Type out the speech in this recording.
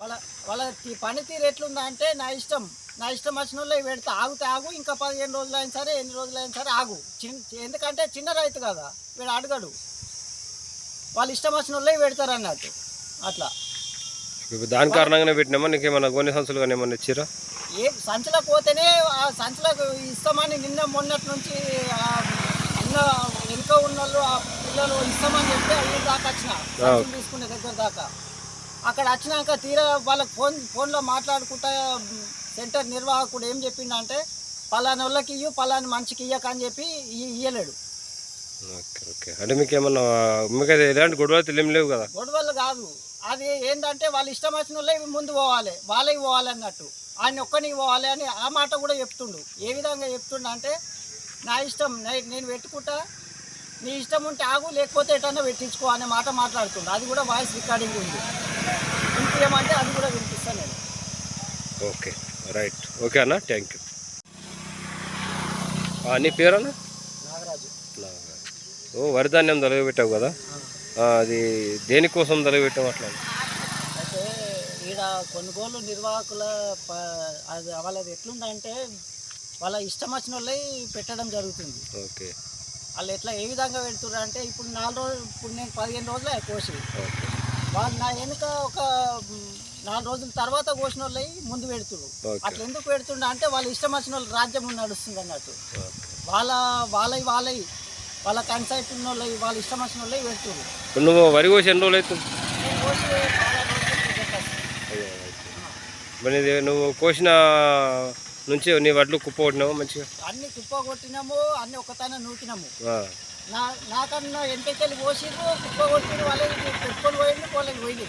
వాళ్ళ వాళ్ళ పనితీరు ఎట్లుందా అంటే నా ఇష్టం. నా ఇష్టం వచ్చిన వాళ్ళు పెడితే ఆగుతే ఆగు ఇంకా పదిహేను రోజులు అయిన సరే ఎన్ని రోజులు అయిన సరే ఆగు. చిన్ ఎందుకంటే చిన్న రైతు కదా వీడు అడగడు. వాళ్ళు ఇష్టం వచ్చిన వాళ్ళే పెడతారు అన్నట్టు అట్లా. ఇప్పుడు దాని కారణంగానే పెట్టినామా? నీకు ఏమన్నా కొన్ని సంచులు కానీ ఏమన్నా ఇచ్చిరా ఏ సంచులకు పోతేనే ఆ సంచులకు ఇస్తామని నిన్న మొన్నటి నుంచి వెనుక ఉన్న వాళ్ళు ఆ పిల్లలు ఇస్తామని చెప్పి అయ్యి దాకా వచ్చిన. సంచులు తీసుకునే దగ్గర దాకా. అక్కడ వచ్చినాక తీరా వాళ్ళకి ఫోన్ ఫోన్లో మాట్లాడుకుంటా సెంటర్ నిర్వాహకుడు ఏం చెప్పిండంటే పలానా వాళ్ళకి ఇయ్యు పలాని మనిషికి ఇయ్యక అని చెప్పి ఇయ్యలేడు. Okay okay. అంటే మీకు ఏమన్నా మీకు అది ఎలాంటి గొడవలు తెలియం లేవు కదా? గొడవలు కాదు. అది ఏంటంటే వాళ్ళు ఇష్టం వచ్చిన వాళ్ళే ముందు పోవాలి. వాళ్ళకి పోవాలి అన్నట్టు. ఆయన ఒక్కనికి పోవాలి అని ఆ మాట కూడా చెప్తుండు. ఏ విధంగా చెప్తుండు అంటే నా ఇష్టం నేను పెట్టుకుంటా. నీ ఇష్టం ఉంటే ఆగు లేకపోతే ఎటన్నా పెట్టించుకో అనే మాట మాట్లాడుతుండు. అది కూడా వాయిస్ రికార్డింగ్ ఉంది. వినిపించమంటే అది కూడా వినిపిస్తాను నేను ఓకే రైట్. ఓకే అన్న థ్యాంక్ యూ నీ పేరన్నా? నాగరాజు. ఓ వరిధాన్యం తొలగబెట్టావు కదా? అది దేనికోసం తొలగబెట్టావు అట్లా? అయితే ఈడ కొనుగోలు నిర్వాహకుల అది వాళ్ళది ఎట్లుందంటే వాళ్ళ ఇష్టం వచ్చిన వాళ్ళే పెట్టడం జరుగుతుంది. ఓకే. వాళ్ళు ఎట్లా ఏ విధంగా పెడుతున్నారు అంటే ఇప్పుడు నాలుగు రోజులు ఇప్పుడు నేను పదిహేను రోజులే కోసి. వాళ్ళు నా వెనుక ఒక నాలుగు రోజుల తర్వాత కోసిన వాళ్ళు ముందు పెడుతురు ఓకే. అట్లా ఎందుకు పెడుతుండ అంటే వాళ్ళ ఇష్టం వచ్చిన వాళ్ళు రాజ్యం నడుస్తుంది అన్నట్టు. వాళ్ళ వాళ్ళవి వాళ్ళవి. వాళ్ళ కన్సైట్ ఉన్న వాళ్ళు వాళ్ళ ఇష్టం వచ్చిన వాళ్ళే ఇప్పుడు నువ్వు వరి కోసి ఎన్ని రోజులు అవుతుంది. మరి నువ్వు కోసిన నుంచి నీ వడ్లు కుప్ప కొట్టినావు మంచిగా? అన్ని కుప్ప కొట్టినాము అన్ని ఒకతాన నూకినాము. నా నాకన్నా ఎంతకెళ్ళి పోసిర్రు కుప్ప కొట్టిరు వాళ్ళకి పెట్టుకొని పోయింది వాళ్ళకి పోయింది